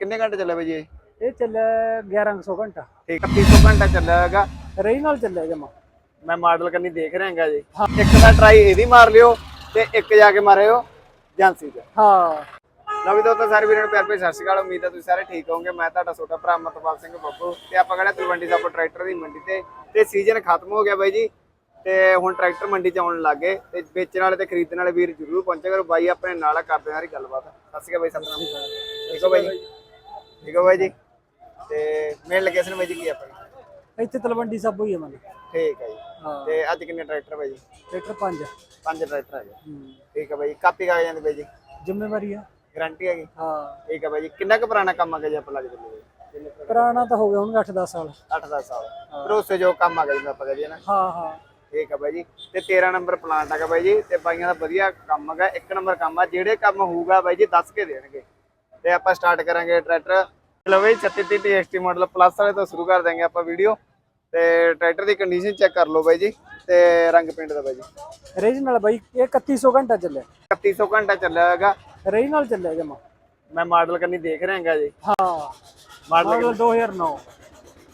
ਕਿੰਨੇ ਘੰਟੇ ਚੱਲਿਆ ਬਾਈ ਇਹ? ਇਹ ਚੱਲਿਆ 1100 ਘੰਟਾ। ਠੀਕ 3100 ਘੰਟਾ ਚੱਲਿਆ ਹੈਗਾ। ਰਹੀ ਨਾਲ ਚੱਲਿਆ ਜਮਾ। ਮੈਂ ਮਾਡਲ ਕੰਨੀ ਦੇਖ ਰਿਹਾ ਹੈਗਾ ਜੀ। ਇੱਕ ਦਾ ਟਰਾਈ ਇਹਦੀ ਮਾਰ ਲਿਓ ਤੇ ਇੱਕ ਜਾ ਕੇ ਮਾਰਿਓ ਏਜੰਸੀ ਦਾ ਹਾਂ। ਲਓ ਵੀ ਦੋਸਤੋ ਸਾਰੇ ਵੀਰਾਂ ਨੂੰ ਪਿਆਰ ਭਰੀ ਸਤਿ ਸ਼੍ਰੀ ਅਕਾਲ। ਉਮੀਦ ਹੈ ਤੁਸੀਂ ਸਾਰੇ ਠੀਕ ਹੋਵੋਗੇ। ਮੈਂ ਤੁਹਾਡਾ ਛੋਟਾ ਭਰਾ ਮਤਪਾਲ ਸਿੰਘ ਬੱਬੂ ਤੇ ਆਪਾਂ ਕਹਿੰਦੇ ਤਲਵੰਡੀ ਸਾਬੋ ਟਰੈਕਟਰ ਦੀ ਮੰਡੀ ਤੇ। ਤੇ ਸੀਜ਼ਨ ਖਤਮ ਹੋ ਗਿਆ ਬਾਈ ਜੀ। ਤੇ ਹੁਣ ਟਰੈਕਟਰ ਮੰਡੀ ਚ ਆਉਣ ਲੱਗੇ। ਤੇ ਵੇਚਣ ਵਾਲੇ ਤੇ ਖਰੀਦਣ ਵਾਲੇ ਵੀਰ ਜ਼ਰੂਰ ਪਹੁੰਚਿਆ ਕਰੋ। ਬਾਈ ਆਪਣੇ ਨਾਲ ਕਰਦੇ ਸਾਰੀ ਗੱਲਬਾਤ। ਸਤਿ ਸ਼੍ਰੀ ਅਕਾਲ ਬਾਈ ਸਤਨਾਮ ਠੀਕ ਹੋ ਬਾਈ ਠੀਕ ਹੋ ਬਾਈ ਜੀ? ਤੇ ਮੇਨ ਲੋਕੇਸ਼ਨ ਬਾਈ ਜੀ ਕੀ ਆਪਣੀ? ਇੱਥੇ ਤਲਵੰਡੀ ਸਾਬੋ ਹੀ ਹੈ ਮਨ। ਠੀਕ ਹੈ ਜੀ। ਹਾਂ। ਤੇ ਅੱਜ ਕਿੰਨੇ ਟਰੈਕਟਰ ਬਾਈ ਜੀ? ਟਰੈਕਟਰ 5 ਪੰਜ ਟਰੈਕਟਰ ਹੈਗੇ ਠੀਕ ਹੈ ਬਾਈ ਕਾਪੀ ਕਾਗਜ਼ਾਂ ਦੇ ਬਾਈ ਜੀ? ਜ਼ਿੰਮੇਵਾਰੀ ਆ। ਗਾਰੰਟੀ ਹੈਗੀ ਹਾਂ। ਠੀਕ ਹੈ ਬਾਈ ਜੀ। ਕਿੰਨਾ ਕੁ ਪੁਰਾਣਾ ਕੰਮ ਆ ਗਿਆ ਜੀ ਆਪਾਂ ਲੱਗ ਜਿੰਨੇ ਪੁਰਾਣਾ ਤਾਂ ਹੋ ਗਿਆ ਹੁਣ 8-10 ਸਾਲ। 8-10 ਸਾਲ। ਭਰੋਸੇ ਜੋ ਕੰਮ ਆ ਗਿਆ ਜੀ ਆਪਾਂ ਕਹੀਏ ਨਾ। ਹਾਂ ਹਾਂ। ਠੀਕ ਹੈ ਬਾਈ ਜੀ। ਤੇ 13 ਨੰਬਰ ਪਲਾਂਟ ਹੈਗਾ ਬਾਈ ਜੀ। ਤੇ ਬਾਈਆਂ ਦਾ ਵਧੀਆ ਕੰਮ ਹੈਗਾ। ਇੱਕ ਨੰਬਰ ਕੰਮ ਆ। ਜਿਹੜੇ ਕੰਮ ਹੋਊਗਾ ਬਾਈ ਜੀ ਦੱਸ ਕੇ ਦੇਣਗੇ। ਤੇ ਆਪਾਂ ਸਟਾਰਟ ਕਰਾਂਗੇ ਟਰੈਕਟਰ ਚਲੋ ਬਈ 36 TXT ਮਾਡਲ ਪਲੱਸ ਵਾਲੇ ਤੋਂ ਸ਼ੁਰੂ ਕਰ ਦਾਂਗੇ ਆਪਾਂ ਵੀਡੀਓ ਤੇ ਟਰੈਕਟਰ ਦੀ ਕੰਡੀਸ਼ਨ ਚੈੱਕ ਕਰ ਲਓ ਬਾਈ ਜੀ ਤੇ ਰੰਗ ਪਿੰਡ ਦਾ ਬਾਈ ਜੀ। ਰਹੀ ਨਾਲ ਬਾਈ ਇਹ 3100 ਘੰਟਾ ਚੱਲਿਆ। 3100 ਘੰਟਾ ਚੱਲਿਆ ਹੈਗਾ। ਰਹੀ ਨਾਲ ਚੱਲਿਆ ਜਮਾ। ਮੈਂ ਮਾਡਲ ਕੰਨੀ ਦੇਖ ਰਿਹਾ ਹੈਗਾ ਜੀ। ਹਾਂ। ਮਾਡਲ ਮਾਡਲ 2009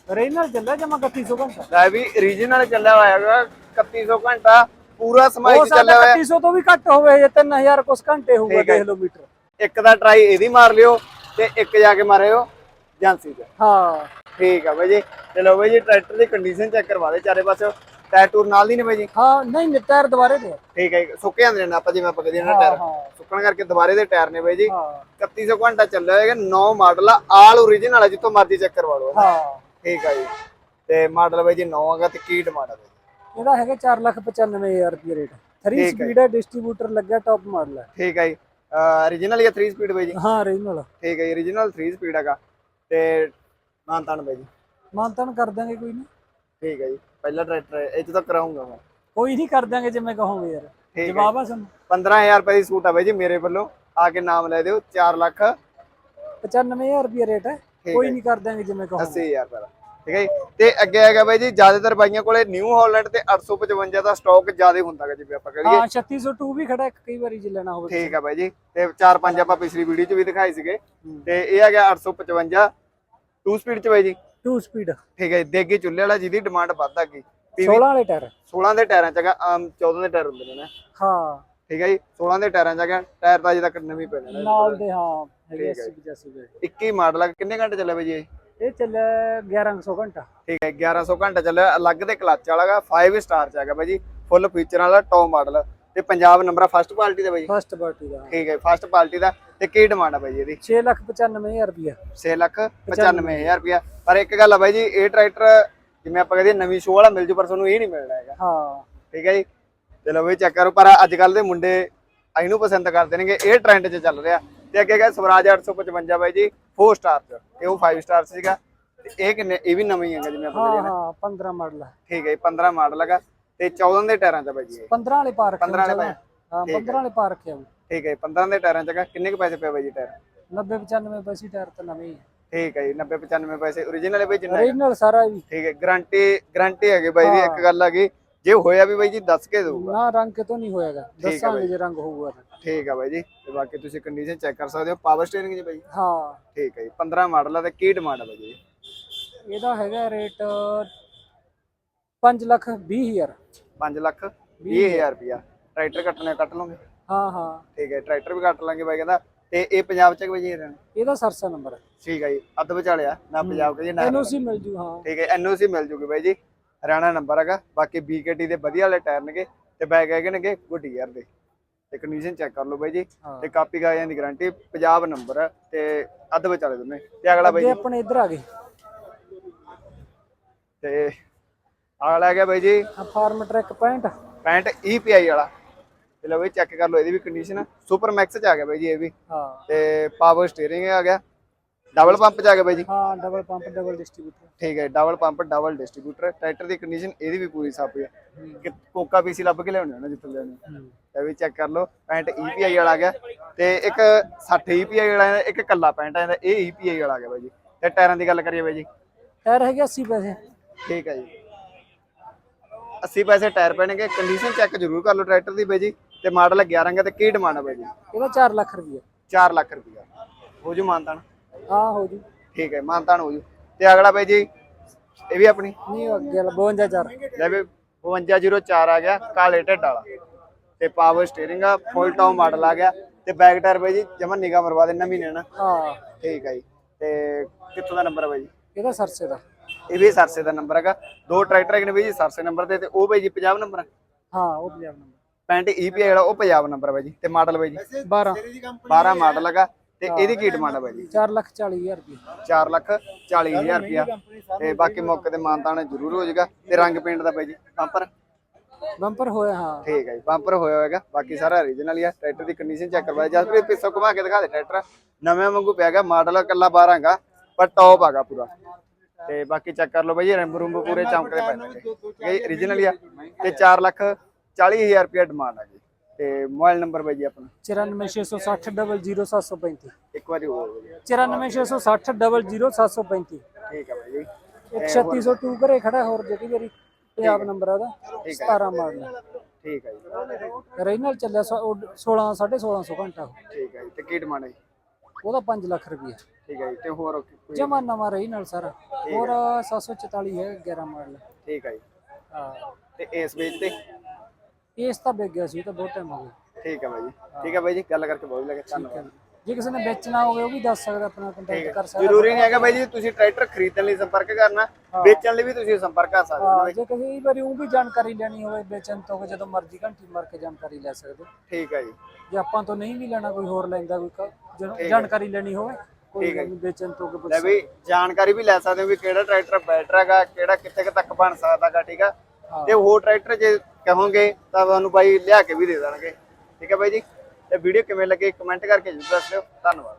ਰਹੀ ਨਾਲ ਚੱਲਿਆ ਜਮਾ 3100 ਘੰਟਾ। ਲੈ ਵੀ ਰੀਜਨਲ ਚੱਲਿਆ ਹੋਇਆ ਹੈਗਾ 3100 ਘੰਟਾ। ਪੂਰਾ ਚ ਚੱਲਿਆ ਹੋਇਆ। 3100 ਤੋਂ ਵੀ ਘੱਟ ਹੋਵੇ ਇਹ 3000 ਕੁਛ ਘੰਟੇ ਹੋਊਗਾ ਠੀਕ ਹੈ। ਦੇਖ ਲਓ ਮੀਟਰ। ਇੱਕ ਦਾ ਟਰਾਈ ਇਹਦੀ ਮਾਰ ਲਿਓ ਤੇ ਇੱਕ ਜਾ ਕੇ ਮਾਰਿਓ ਏਜੰਸੀ ਦਾ ਹਾਂ। ਠੀਕ ਆ ਬਾਈ ਜੀ। ਚਲੋ ਬਾਈ ਜੀ ਟਰੈਕਟਰ ਦੀ ਕੰਡੀਸ਼ਨ ਚੈੱਕ ਕਰਵਾ ਦੇ ਚਾਰੇ ਪਾਸੇ ਟਾਇਰ ਟੂਰ ਨਾਲ ਦੀ ਨੇ ਬਾਈ ਜੀ? ਹਾਂ ਨਹੀਂ ਨਹੀਂ ਟਾਇਰ ਦੁਬਾਰੇ ਦੇ। ਠੀਕ ਹੈ ਸੁੱਕੇ ਜਾਂਦੇ ਨੇ ਆਪਾਂ ਜਿਵੇਂ ਆਪਾਂ ਕਹਦੇ ਨਾ ਟਾਇਰ ਸੁੱਕਣ ਕਰਕੇ ਦੁਬਾਰੇ ਦੇ ਟਾਇਰ ਨੇ ਬਾਈ ਜੀ। ਹਾਂ। 3100 ਘੰਟਾ ਚੱਲਿਆ ਹੋਏਗਾ 9 ਮਾਡਲ ਆ ਆਲ ਓਰੀਜਨਲ ਆ ਜਿੱਥੋਂ ਮਰਜ਼ੀ ਚੈੱਕ ਕਰਵਾ ਲਓ। ਹਾਂ। ਠੀਕ ਆ ਜੀ। ਤੇ ਮਾਡਲ ਬਾਈ ਜੀ 9 ਹੈਗਾ ਤੇ ਕੀ ਡਿਮਾਂਡ ਹੈ ਇਹਦਾ ਹੈਗਾ 495000 ਰੁਪਏ ਰੇਟ। 3 ਠੀਕ ਹੈ। ਸਪੀਡ ਹੈ ਡਿਸਟ੍ਰੀਬਿਊਟਰ ਲੱਗਿਆ ਟੌਪ ਮਾਡਲ ਹੈ ਠੀਕ ਹੈ ਜੀ। ਓਰੀਜਨਲ ਜਾਂ 3 ਸਪੀਡ ਬਾਈ ਜੀ? ਹਾਂ ਰੀਜਨਲ ਠੀਕ ਹੈ ਜੀ ਓਰੀਜਨਲ 3 ਸਪੀਡ ਹੈਗਾ। ਤੇ ਮਾਨਤਾਨ ਬਾਈ ਜੀ? ਮਾਨਤਨ ਕਰ ਦਾਂਗੇ ਕੋਈ ਨਹੀਂ। ਠੀਕ ਹੈ ਜੀ ਪਹਿਲਾ ਟਰੈਕਟਰ ਹੈ ਇਹ ਤਾਂ ਕਰਾਉਂਗਾ ਮੈਂ। ਕੋਈ ਨਹੀਂ ਕਰ ਦਾਂਗੇ ਜਿਵੇਂ ਕਹੋਗੇ ਯਾਰ। ਜਵਾਬ ਆ ਸਾਨੂੰ। 15000 ਰੁਪਏ ਦੀ ਸੂਟ ਆ ਬਾਈ ਜੀ ਮੇਰੇ ਵੱਲੋਂ। ਆ ਕੇ ਨਾਮ ਲੈ ਦਿਓ 4 ਲੱਖ। 95000 ਰੁਪਏ ਰੇਟ ਹੈ। ਕੋਈ ਨਹੀਂ ਕਰ ਦਾਂਗੇ ਜਿਵੇਂ ਕਹੋਗੇ। 80000 ਰੁਪਏ ਦਾ। ਠੀਕ ਹੈ ਜੀ? ਤੇ ਅੱਗੇ ਹੈਗਾ ਬਾਈ ਜੀ ਜ਼ਿਆਦਾਤਰ ਬਾਈਆਂ ਕੋਲੇ ਨਿਊ ਹਾਲੈਂਡ ਤੇ 855 ਦਾ ਸਟਾਕ ਜ਼ਿਆਦਾ ਹੁੰਦਾ ਹੈਗਾ ਜਿਵੇਂ ਆਪਾਂ ਕਰੀਏ ਹਾਂ 3602 ਵੀ ਖੜਾ ਕਈ ਵਾਰੀ ਜੇ ਲੈਣਾ ਹੋਵੇ ਠੀਕ ਹੈ ਬਾਈ ਜੀ ਤੇ 4-5 ਆਪਾਂ ਪਿਛਲੀ ਵੀਡੀਓ 'ਚ ਵੀ ਦਿਖਾਏ ਸੀਗੇ। ਤੇ ਇਹ ਹੈਗਾ 855 2 ਸਪੀਡ 'ਚ ਬਾਈ ਜੀ। 2 ਸਪੀਡ ਠੀਕ ਹੈ ਦੇਗੀ ਚੁੱਲ੍ਹੇ ਵਾਲਾ ਜਿਹਦੀ ਡਿਮਾਂਡ ਵੱਧ ਹੈਗੀ 16 ਵਾਲੇ ਟਾਇਰ। 16 ਦੇ ਟਾਇਰਾਂ 'ਚ ਹੈਗਾ ਆਮ 14 ਦੇ ਟਾਇਰ ਹੁੰਦੇ ਨੇ ਨਾ। ਹਾਂ। ਠੀਕ ਹੈ ਜੀ 16 ਦੇ ਟਾਇਰਾਂ 'ਚ ਹੈਗਾ ਟਾਇਰ ਤਾਂ ਅਜੇ ਤੱਕ ਨਵੀਂ ਪੈਣੇ ਨੇ। ਨਾਲ ਦੇ ਹਾਂ ਹੈਗੇ ਠੀਕ ਹੈ 80 85 ਦੇ। 21 ਮਾਡਲ ਹੈ ਕਿੰਨੇ ਘੰਟੇ ਚੱਲਿਆ ਬਾਈ ਜੀ ਇਹ? ਚੱਲਿਆ 1100 ਘੰਟਾ। ਠੀਕ ਹੈ 1100 ਘੰਟਾ ਚੱਲਿਆ। ਅਲੱਗ ਦੇ ਕਲੱਚ ਵਾਲਾ ਗਾ 5 ਸਟਾਰ ਚ ਹੈਗਾ ਬਾਈ ਜੀ। ਫੁੱਲ ਫੀਚਰ ਵਾਲਾ ਟੌਪ ਮਾਡਲ ਤੇ ਪੰਜਾਬ ਨੰਬਰ ਫਸਟ ਕੁਆਲਿਟੀ ਦਾ ਬਾਈ ਫਸਟ ਪਾਰਟੀ ਦਾ। ਠੀਕ ਹੈ ਫਸਟ ਕੁਆਲਿਟੀ ਦਾ। ਤੇ ਕੀ ਡਿਮਾਂਡ ਆ ਬਾਈ ਜੀ ਇਹਦੀ? 695000 ਰੁਪਏ 6 ਲੱਖ 95000 ਰੁਪਇਆ। ਪਰ ਇੱਕ ਗੱਲ ਆ ਬਾਈ ਜੀ ਇਹ ਟਰੈਕਟਰ ਜਿਵੇਂ ਆਪਾਂ ਕਹਦੇ ਨਵੀਂ ਸ਼ੋਅ ਵਾਲਾ ਮਿਲ ਜੂ ਪਰ ਤੁਹਾਨੂੰ ਇਹ ਨਹੀਂ ਮਿਲਣਾ ਹੈਗਾ। ਹਾਂ। ਠੀਕ ਹੈ ਜੀ। ਚਲੋ ਬਈ ਚੈੱਕ ਕਰੋ। ਪਰ ਅੱਜ ਕੱਲ ਦੇ ਮੁੰਡੇ ਇਹਨੂੰ ਪਸੰਦ ਕਰਦੇ ਨੇਗੇ ਇਹ ਟ੍ਰੈਂਡ 'ਚ ਚੱਲ ਰਿਹਾ। ਤੇ ਅੱਗੇ ਹੈਗਾ ਸਵਰਾਜ 855 ਬਾਈ ਜੀ। 4 ਸਟਾਰ ਚ ਇਹ ਉਹ 5 ਸਟਾਰ ਸੀਗਾ। ਤੇ ਇਹ ਕਿੰਨੇ ਇਹ ਵੀ ਨਵਾਂ ਹੀ ਹੈਗਾ ਜਿਵੇਂ ਆਪਾਂ ਹਾਂ ਕਹਦੇ ਹਾਂ 15 ਮਾਡਲ ਹੈ ਠੀਕ ਹੈ ਜੀ 15 ਮਾਡਲ ਹੈਗਾ। ਤੇ 14 ਦੇ ਟਾਇਰਾਂ 'ਚ ਬਾਈ ਜੀ ਇਹ। 15 ਵਾਲੇ ਪਾ ਰੱਖੇ 15 ਵਾਲੇ ਹਾਂ 15 ਵਾਲੇ ਪਾ ਰੱਖੇ ਆ। ਠੀਕ ਹੈ ਜੀ, 15 ਦੇ ਟਾਇਰਾਂ 'ਚ ਹੈਗਾ। ਕਿੰਨੇ ਕੁ ਪੈਸੇ ਪਏ ਬਾਈ ਜੀ ਟਾਇਰ? 90 95 ਪੈਸੇ ਟਾਇਰ ਤਾਂ ਨਵੇਂ ਹੀ ਹੈ ਠੀਕ ਹੈ ਜੀ 90 95 ਪੈਸੇ। Origignal ਹੈ ਬਾਈ ਜਿੰਨਾ ਹੈਗਾ। ਓਰੀਜਨਲ ਸਾਰਾ ਵੀ ਠੀਕ ਹੈ ਗਾਰੰਟੀ ਗਾਰੰਟੀ ਹੈਗੀ ਬਾਈ ਦੀ। ਇੱਕ ਗੱਲ ਹੈਗੀ ਜੇ ਹੋਇਆ ਵੀ ਬਾਈ ਜੀ ਦੱਸ ਕੇ ਦਊਗਾ। ਨਾ ਰੰਗ ਕਿਤੋਂ ਨਹੀਂ ਹੋਏਗਾ ਦੱਸਾਂਗੇ ਜੇ। ਰੰਗ ਹੋਊਗਾ ਤਾਂ। ਠੀਕ ਹੈ ਬਾਈ ਜੀ। ਤੇ ਬਾਕੀ ਤੁਸੀਂ ਕੰਡੀਸ਼ਨ ਚੈੱਕ ਕਰ ਸਕਦੇ ਹੋ। ਪਾਵਰ ਸਟੀਅਰਿੰਗ ਜੀ ਬਾਈ। ਹਾਂ। ਠੀਕ ਹੈ ਜੀ। 15 ਮਾਡਲ ਆ ਤੇ ਕੀ ਡਿਮਾਂਡ ਹੈ ਬਾਈ ਜੀ? ਇਹਦਾ ਹੈਗਾ ਰੇਟ 5 ਲੱਖ 20 ਹਜ਼ਾਰ। 5 ਲੱਖ 20000 ਰੁਪਿਆ ਟਰੈਕਟਰ ਕੱਟਣੇ ਕੱਟ ਲਓਗੇ? ਹਾਂ ਹਾਂ। ਠੀਕ ਹੈ ਟਰੈਕਟਰ ਵੀ ਕੱਟ ਲਾਂਗੇ ਬਾਈ ਕਹਿੰਦਾ। ਤੇ ਇਹ ਪੰਜਾਬ ਚ ਬਾਈ ਜੀ ਇਹ ਰਹਿਣਾ ਇਹਦਾ ਸਰਸਾ ਨੰਬਰ ਠੀਕ ਹੈ ਜੀ। ਅੱਧ ਵਿਚਾਲਿਆ। ਨਾ ਪੰਜਾਬ ਕੇ ਨਾ ਐਨਓਸੀ ਮਿਲ ਜੂ ਹਾਂ। ਠੀਕ ਹੈ ਐਨਓਸੀ ਮਿਲ ਜੂਗੀ ਬਾਈ ਜੀ। ਹਰਿਆਣਾ ਨੰਬਰ ਹੈਗਾ। ਬਾਕੀ ਬੀਕੇਟੀ ਦੇ ਵਧੀਆ ਵਾਲੇ ਟਾਇਰ ਨੇਗੇ। ਤੇ ਬੈਗ ਹੈਗੇ ਨੇਗੇ ਗੁੱਡ ਯਾਰ ਦੇ। ਤੇ ਕੰਡੀਸ਼ਨ ਚੈੱਕ ਕਰ ਲਓ ਬਾਈ ਜੀ। ਤੇ ਕਾਪੀ ਕਾਗਜ਼ਾਂ ਦੀ ਗਾਰੰਟੀ ਪੰਜਾਬ ਨੰਬਰ ਹੈ ਤੇ ਅੱਧ ਵਿਚਾਲੇ ਦੋਨੇ। ਤੇ ਅਗਲਾ ਬਾਈ ਜੀ। ਆਪਣੇ ਇੱਧਰ ਆ ਗਏ। ਤੇ ਅਗਲਾ ਹੈਗਾ ਬਾਈ ਜੀ। ਆ ਫਾਰਮ ਟਰੈਕ 65 65 EPI ਵਾਲਾ। ਤੇ ਲਓ ਬਾਈ ਚੈੱਕ ਕਰ ਲਓ ਇਹਦੀ ਵੀ ਕੰਡੀਸ਼ਨ ਸੁਪਰ ਮੈਕਸ ਚ ਆ ਗਿਆ ਬਾਈ ਜੀ ਇਹ ਵੀ। ਹਾਂ। ਤੇ ਪਾਵਰ ਸਟੀਅਰਿੰਗ ਆ ਗਿਆ। ਡਬਲ ਪੰਪ ਚ ਆ ਗਿਆ ਬਾਈ ਜੀ? ਹਾਂ ਡਬਲ ਪੰਪ ਡਬਲ ਡਿਸਟ੍ਰੀਬਿਊਟਰ ਠੀਕ ਹੈ double pump double distributor tractor ਦੀ ਕੰਡੀਸ਼ਨ ਇਹਦੀ ਵੀ ਪੂਰੀ ਸਾਫ਼ ਹੈ। ਕਿ ਕੋਕਾ ਪੀਸੀ ਲੱਭ ਕੇ ਲਿਆਉਣੇ ਉਹਨਾਂ ਜਿੱਥੇ ਲੈਣੇ ਇਹ ਵੀ ਚੈੱਕ ਕਰ ਲਓ 65 EPI ਵਾਲਾ ਆ ਗਿਆ। ਤੇ ਇੱਕ 60 EPI ਵਾਲਾ ਹੈ, ਇੱਕ ਕੱਲਾ 65 ਆਂਦਾ ਇਹ EPI ਵਾਲਾ ਆ ਗਿਆ ਬਾਈ ਜੀ। ਤੇ ਟਾਇਰਾਂ ਦੀ ਗੱਲ ਕਰੀਏ ਬਾਈ ਜੀ। ਟਾਇਰ ਹੈਗੇ 80 ਪੈਸੇ। ਠੀਕ ਹੈ ਜੀ। 80 ਪੈਸੇ ਟਾਇਰ ਪੈਣਗੇ ਕੰਡੀਸ਼ਨ ਚੈੱਕ ਜ਼ਰੂਰ ਕਰ ਲਓ ਟਰੈਕਟਰ ਦੀ ਬਾਈ ਜੀ। ਤੇ ਮਾਡਲ 11 ਹੈ ਤੇ ਕੀ ਡਿਮਾਂਡ ਹੈ ਬਾਈ ਜੀ? ਇਹਦਾ 4 ਲੱਖ ਰੁਪਏ 4 ਲੱਖ ਰੁਪਇਆ ਹੋ ਜੂ ਮਾਨਤਾਨ। ਹਾਂ ਹੋ ਜੂ। ਠੀਕ ਹੈ ਮਾਨਤਾਨ ਹੋ ਜੂ। ਤੇ ਅਗਲਾ ਬਾਈ ਜੀ ਇਹ ਵੀ ਆਪਣੀ? ਨਹੀਂ ਅੱਗੇ ਵਾਲਾ 52 ਚਾਰ। ਲੈ ਵੀ 5204 ਆ ਗਿਆ ਕਾਲੇ ਢੱਡ ਵਾਲਾ। ਤੇ ਪਾਵਰ ਸਟੀਅਰਿੰਗ ਆ ਫੁੱਲ ਟਾਉ ਮਾਡਲ ਆ ਗਿਆ। ਤੇ ਬੈਕ ਟਾਇਰ ਬਾਈ ਜੀ ਜਮਨ ਨਿਗਾ ਮਰਵਾ ਦੇਣਾ ਮਹੀਨੇ ਨਾ। ਹਾਂ। ਠੀਕ ਹੈ ਜੀ। ਤੇ ਕਿੱਥੋਂ ਦਾ ਨੰਬਰ ਹੈ ਬਾਈ ਜੀ? ਇਹਦਾ ਸਰਸੇ ਦਾ। ਇਹ ਵੀ ਸਰਸੇ ਦਾ ਨੰਬਰ ਹੈਗਾ। ਦੋ ਟਰੈਕਟਰ ਹੈਗੇ ਨੇ ਬਾਈ ਜੀ ਸਰਸੇ ਨੰਬਰ ਤੇ ਤੇ ਉਹ ਬਾਈ ਜੀ ਪੰਜਾਬ ਨੰਬਰ ਹਾਂ ਉਹ ਪੰਜਾਬ ਨੰਬਰ 65 ਈਪੀ ਜਿਹੜਾ ਉਹ ਪੰਜਾਬ ਨੰਬਰ ਬਾਈ ਜੀ। ਤੇ ਮਾਡਲ ਬਾਈ ਜੀ? 12 12 ਮਾਡਲ ਹੈਗਾ। ਤੇ ਇਹਦੀ ਕੀ ਡਿਮਾਂਡ ਹੈ ਬਾਈ ਜੀ? 4 ਲੱਖ 40 ਹਜ਼ਾਰ ਰੁਪਏ। 4 ਲੱਖ 40 ਹਜ਼ਾਰ ਰੁਪਇਆ। ਤੇ ਬਾਕੀ ਮੌਕੇ ਤੇ ਮਾਨਤਾਨ ਜ਼ਰੂਰ ਹੋ ਜਾਏਗਾ। ਤੇ ਰੰਗ ਪੇਂਟ ਦਾ ਬਾਈ ਜੀ ਬੰਪਰ ਬੰਪਰ ਹੋਇਆ ਹਾਂ। ਠੀਕ ਹੈ ਜੀ ਬੰਪਰ ਹੋਇਆ ਹੋਏਗਾ। ਬਾਕੀ ਸਾਰਾ ਓਰੀਜਨਲ ਹੀ ਆ। ਟਰੈਕਟਰ ਦੀ ਕੰਡੀਸ਼ਨ ਚੈੱਕ ਕਰਵਾਇਆ। ਜਸਪ੍ਰੀਤ ਪਿੱਛੋਂ ਘੁਮਾ ਕੇ ਦਿਖਾ ਦੇ ਟਰੈਕਟਰ ਨਵੇਂ ਵਾਂਗੂ ਪਿਆ ਗਿਆ ਮਾਡਲ ਕੱਲਾ 12 ਹੈਗਾ ਪਰ ਟੌਪ ਹੈਗਾ ਪੂਰਾ। ਤੇ ਬਾਕੀ ਚੈੱਕ ਕਰ ਲਓ ਬਾਈ ਰਿੰਬ ਰੂੰਬ ਪੂਰੇ ਚਮਕਦੇ ਪਏ ਨੇ। ਇਹ ਓਰੀਜਨਲ ਹੀ ਆ। ਤੇ 4 ਲੱਖ 40 ਹਜ਼ਾਰ ਰੁਪਇਆ ਡਿਮਾਂਡ ਆ ਜੀ। ਤੇ ਮੋਬਾਈਲ ਨੰਬਰ ਬਾਈ ਜੀ ਆਪਣਾ? 94660 00735 ਇੱਕ ਵਾਰੀ ਹੋਰ ਬਾਈ ਜੀ। 94660 00735 ਠੀਕ ਹੈ ਬਾਈ ਜੀ। 3602 ਘਰੇ ਖੜਾ ਹੋਰ ਜਿਹੜੀ ਮੇਰੀ ਪੰਜਾਬ ਨੰਬਰ ਆ ਉਹਦਾ 17 ਮਾਡਲ ਠੀਕ ਹੈ ਜੀ। ਰੀਨਲ ਚੱਲਿਆ ਸ- ਉਹ 16 1650 ਘੰਟਾ ਉਹ। ਠੀਕ ਹੈ ਜੀ। ਤੇ ਕੀ ਡਿਮਾਂਡ ਹੈ ਜੀ? ਉਹਦਾ 5 ਲੱਖ ਰੁਪਇਆ ਠੀਕ ਹੈ ਜੀ। ਤੇ ਹੋਰ ਕੋਈ ਜਮਾ ਨਵਾਂ ਰੀਨਲ ਸਾਰਾ। ਹੋਰ 744 ਹੈ 11 ਮਾਡਲ ਠੀਕ ਹੈ ਜੀ। ਹਾਂ। ਤੇ ਇਸ ਵੇਚ ਤੇ? ਇਸ ਤਾਂ ਵਿਕ ਗਿਆ ਸੀ ਤਾਂ ਬਹੁਤ ਟਾਈਮ ਹੋ ਗਿਆ। ਠੀਕ ਹੈ ਬਾਈ ਜੀ। ਠੀਕ ਹੈ ਬਾਈ ਜੀ ਗੱਲ ਕਰਕੇ ਬਹੁਤ ਲੱਗਾ ਧੰਨਵਾਦ। ਜੇ। ਕਿਸੇ ਨੇ ਵੇਚਣਾ ਹੋਵੇ ਉਹ ਵੀ ਦੱਸ ਸਕਦਾ ਆਪਣਾ ਕੰਟੈਕਟ ਕਰ ਸਕਦਾ। ਜ਼ਰੂਰੀ ਨਹੀਂ ਹੈਗਾ ਬਾਈ ਜੀ ਤੁਸੀਂ ਟਰੈਕਟਰ ਖਰੀਦਣ ਲਈ ਸੰਪਰਕ ਕਰਨਾ ਵੇਚਣ ਲਈ ਵੀ ਤੁਸੀਂ ਸੰਪਰਕ ਕਰ ਸਕਦੇ ਹੋ ਹਾਂ, ਜੇ। ਕਈ ਵਾਰੀ ਉਹ ਵੀ ਜਾਣਕਾਰੀ ਲੈਣੀ ਹੋਵੇ ਵੇਚਣ ਤੋਂ ਜਦੋਂ ਮਰਜ਼ੀ ਘੰਟੀ ਮਾਰ ਕੇ ਜਾਣਕਾਰੀ ਲੈ ਸਕਦੇ ਹੋ। ਠੀਕ ਹੈ ਜੀ। ਜੇ ਆਪਾਂ ਤੋਂ ਨਹੀਂ ਵੀ ਲੈਣਾ ਕੋਈ ਹੋਰ ਲੈਂਦਾ ਕੋਈ ਕ- ਜਦੋਂ ਜਾਣਕਾਰੀ ਲੈਣੀ ਹੋਵੇ ਕੋਈ ਗੱਲ ਨਹੀਂ ਵੇਚਣ ਤੋਂ ਕੋਈ ਲੈ ਵੀ ਜਾਣਕਾਰੀ ਵੀ ਲੈ ਸਕਦੇ ਹੋ ਵੀ ਕਿਹੜਾ ਟਰੈਕਟਰ ਬੈਟਰ ਹੈਗਾ ਕਿਹੜਾ ਕਿੱਥੇ ਕੁ ਤੱਕ ਬਣ ਸਕਦਾਗਾ ਠੀਕ ਆ? ਤੇ ਹੋਰ ਟਰੈਕਟਰ ਜੇ ਕਹੋਗੇ ਤਾਂ ਤੁਹਾਨੂੰ ਬਾਈ ਲਿਆ ਕੇ ਵੀ ਦੇ ਦੇਣਗੇ। ਠੀਕ ਹੈ ਬਾਈ ਜੀ? ਤੇ ਵੀਡੀਓ ਕਿਵੇਂ ਲੱਗੇ ਕਮੈਂਟ ਕਰਕੇ ਜ਼ਰੂਰ ਦੱਸਿਓ ਧੰਨਵਾਦ।